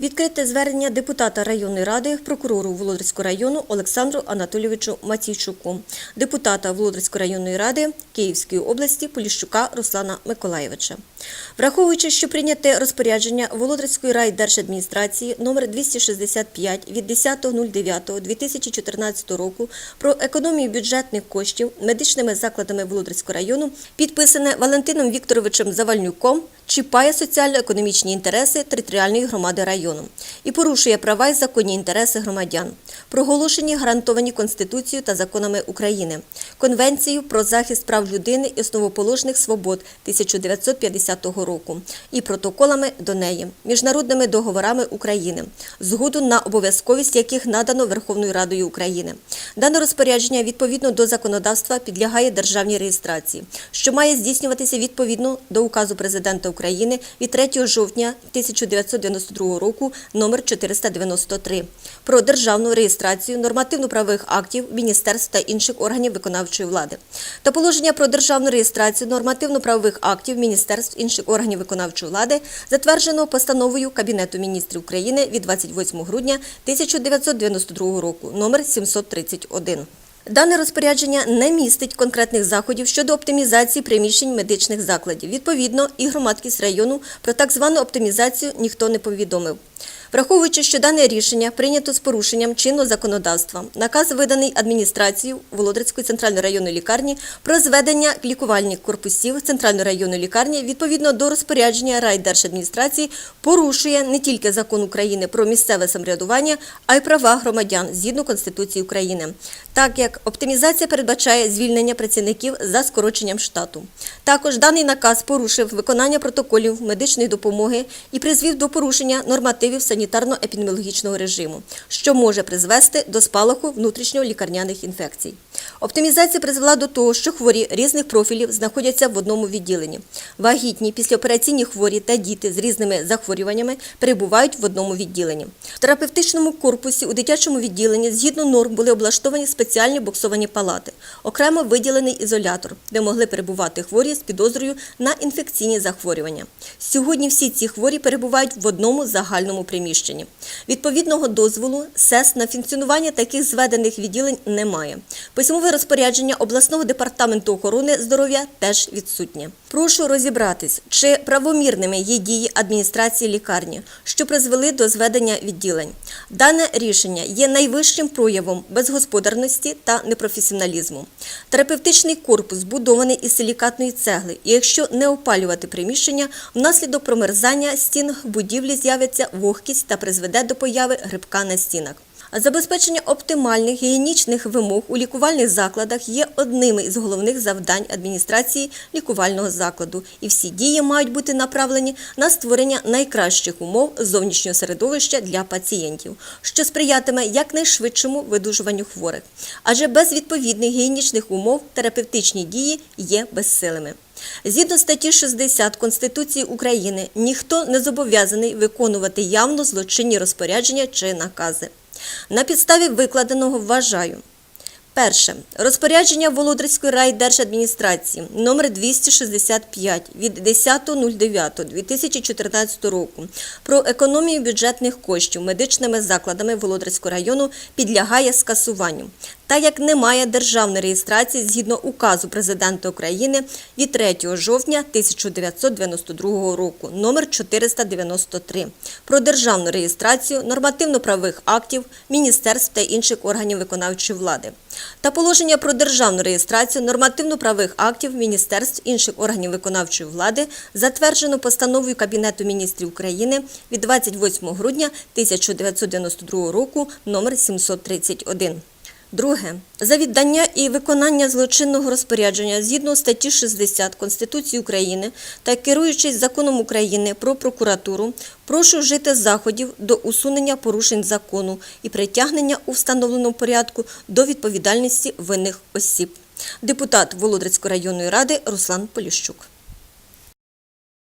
Відкрите звернення депутата районної ради прокурору Володарського району Олександру Анатолійовичу Маційчуку, депутата Володарської районної ради Київської області Поліщука Руслана Миколаєвича. Враховуючи, що прийняте розпорядження Володарської райдержадміністрації номер 265 від 10.09.2014 року про економію бюджетних коштів медичними закладами Володарського району, підписане Валентином Вікторовичем Завальнюком, чіпає соціально-економічні інтереси територіальної громади району і порушує права і законні інтереси громадян, проголошені гарантовані Конституцією та законами України, Конвенцією про захист прав людини і основоположних свобод 1950 року і протоколами до неї, міжнародними договорами України, згоду на обов'язковість яких надано Верховною Радою України. Дане розпорядження відповідно до законодавства підлягає державній реєстрації, що має здійснюватися відповідно до указу президента України від 3 жовтня 1992 року номер 493 про державну реєстрацію нормативно-правових актів міністерств та інших органів виконавчої влади та положення про державну реєстрацію нормативно-правових актів міністерств інших органів виконавчої влади, затвердженого постановою Кабінету міністрів України від 28 грудня 1992 року номер 731. Дане розпорядження не містить конкретних заходів щодо оптимізації приміщень медичних закладів. Відповідно, і громадськість району про так звану оптимізацію ніхто не повідомив. Враховуючи, що дане рішення прийнято з порушенням чинного законодавства, наказ виданий адміністрацією Володарської центральної районної лікарні про зведення лікувальних корпусів центральної районної лікарні відповідно до розпорядження райдержадміністрації порушує не тільки закон України про місцеве самоврядування, а й права громадян згідно Конституції України, так як оптимізація передбачає звільнення працівників за скороченням штату. Також даний наказ порушив виконання протоколів медичної допомоги і призвів до порушення нормативів санітарно-епідеміологічного режиму, що може призвести до спалаху внутрішньолікарняних інфекцій. Оптимізація призвела до того, що хворі різних профілів знаходяться в одному відділенні. Вагітні, післяопераційні хворі та діти з різними захворюваннями перебувають в одному відділенні. В терапевтичному корпусі у дитячому відділенні згідно норм були облаштовані спеціальні боксовані палати, окремо виділений ізолятор, де могли перебувати хворі з підозрою на інфекційні захворювання. Сьогодні всі ці хворі перебувають в одному загальному приміщенні. Відповідного дозволу СЕС на функціонування таких зведених відділень немає. Письмове розпорядження обласного департаменту охорони здоров'я теж відсутнє. Прошу розібратись, чи правомірними є дії адміністрації лікарні, що призвели до зведення відділень. Дане рішення є найвищим проявом безгосподарності та непрофесіоналізму. Терапевтичний корпус збудований із силікатної цегли, і якщо не опалювати приміщення, внаслідок промерзання стін будівлі з'явиться вогкість та призведе до появи грибка на стінах. Забезпечення оптимальних гігієнічних вимог у лікувальних закладах є одним із головних завдань адміністрації лікувального закладу, і всі дії мають бути направлені на створення найкращих умов зовнішнього середовища для пацієнтів, що сприятиме якнайшвидшому видужуванню хворих. Адже без відповідних гігієнічних умов терапевтичні дії є безсилими. Згідно статті 60 Конституції України, ніхто не зобов'язаний виконувати явно злочинні розпорядження чи накази. На підставі викладеного вважаю. Перше. Розпорядження Володарської райдержадміністрації номер 265 від 10.09.2014 року про економію бюджетних коштів медичними закладами Володарського району підлягає скасуванню. Та як немає державної реєстрації згідно указу президента України від 3 жовтня 1992 року номер 493 про державну реєстрацію нормативно-правових актів міністерств та інших органів виконавчої влади та положення про державну реєстрацію нормативно-правих актів міністерств інших органів виконавчої влади затверджено постановою Кабінету міністрів України від 28 грудня 1992 року номер 731. Друге. За віддання і виконання злочинного розпорядження згідно статті 60 Конституції України та керуючись законом України про прокуратуру, прошу вжити заходів до усунення порушень закону і притягнення у встановленому порядку до відповідальності винних осіб. Депутат Володарської районної ради Руслан Поліщук.